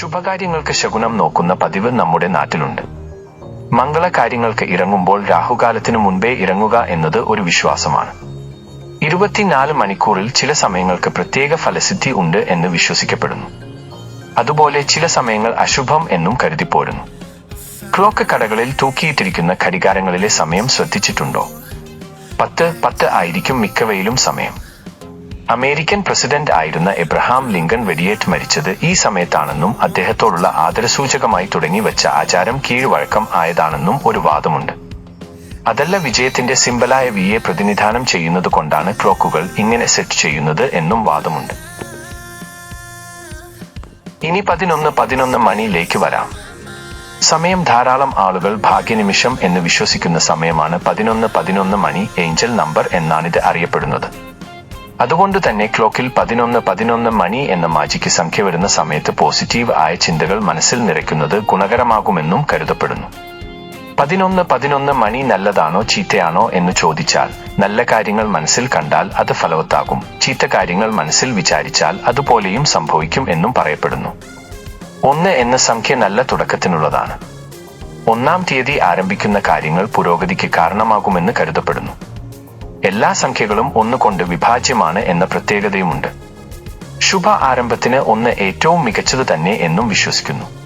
ശുഭകാര്യങ്ങൾക്ക് ശകുനം നോക്കുന്ന പതിവ് നമ്മുടെ നാട്ടിലുണ്ട്. മംഗളകാര്യങ്ങൾക്ക് ഇറങ്ങുമ്പോൾ രാഹുകാലത്തിനു മുൻപേ ഇറങ്ങുക എന്നത് ഒരു വിശ്വാസമാണ്. ഇരുപത്തിനാല് മണിക്കൂറിൽ ചില സമയങ്ങൾക്ക് പ്രത്യേക ഫലസിദ്ധി ഉണ്ട് എന്ന് വിശ്വസിക്കപ്പെടുന്നു. അതുപോലെ ചില സമയങ്ങൾ അശുഭം എന്നും കരുതിപ്പോരുന്നു ക്ലോക്ക് കടകളിൽ തൂക്കിയിട്ടിരിക്കുന്ന ഘടികാരങ്ങളിലെ സമയം ശ്രദ്ധിച്ചിട്ടുണ്ടോ? പത്ത് പത്ത് ആയിരിക്കും മിക്കവയിലും സമയം. അമേരിക്കൻ പ്രസിഡന്റ് ആയിരുന്ന എബ്രഹാം ലിങ്കൺ വെടിയേറ്റ് മരിച്ചത് ഈ സമയത്താണെന്നും അദ്ദേഹത്തോടുള്ള ആദരസൂചകമായി തുടങ്ങി വെച്ച ആചാരം കീഴ്വഴക്കം ആയതാണെന്നും ഒരു വാദമുണ്ട്. അതല്ല വിജയത്തിന്റെ സിമ്പലായ വിയെ പ്രതിനിധാനം ചെയ്യുന്നത് കൊണ്ടാണ് ക്ലോക്കുകൾ ഇങ്ങനെ സെറ്റ് ചെയ്യുന്നത് എന്നും വാദമുണ്ട്. ഇനി പതിനൊന്ന് പതിനൊന്ന് മണിയിലേക്ക് വരാം. സമയം ധാരാളം ആളുകൾ ഭാഗ്യനിമിഷം എന്ന് വിശ്വസിക്കുന്ന സമയമാണ് പതിനൊന്ന് പതിനൊന്ന് മണി ഏഞ്ചൽ നമ്പർ എന്നാണിത് അറിയപ്പെടുന്നത്. അതുകൊണ്ട് തന്നെ ക്ലോക്കിൽ പതിനൊന്ന് പതിനൊന്ന് മണി എന്ന മാജിക്ക് സംഖ്യ വരുന്ന സമയത്ത് പോസിറ്റീവ് ആയ ചിന്തകൾ മനസ്സിൽ നിറയ്ക്കുന്നത് ഗുണകരമാകുമെന്നും കരുതപ്പെടുന്നു. പതിനൊന്ന് പതിനൊന്ന് മണി നല്ലതാണോ ചീത്തയാണോ എന്ന് ചോദിച്ചാൽ നല്ല കാര്യങ്ങൾ മനസ്സിൽ കണ്ടാൽ അത് ഫലവത്താകും. ചീത്ത കാര്യങ്ങൾ മനസ്സിൽ വിചാരിച്ചാൽ അതുപോലെയും സംഭവിക്കും എന്നും പറയപ്പെടുന്നു. ഒന്ന് എന്ന സംഖ്യ നല്ല തുടക്കത്തിനുള്ളതാണ്. ഒന്നാം തീയതി ആരംഭിക്കുന്ന കാര്യങ്ങൾ പുരോഗതിക്ക് കാരണമാകുമെന്ന് കരുതപ്പെടുന്നു. എല്ലാ സംഖ്യകളും ഒന്നുകൊണ്ട് വിഭാജ്യമാണ് എന്ന പ്രത്യേകതയുമുണ്ട്. ശുഭ ആരംഭത്തിന് ഒന്ന് ഏറ്റവും മികച്ചത് തന്നെ എന്നും വിശ്വസിക്കുന്നു.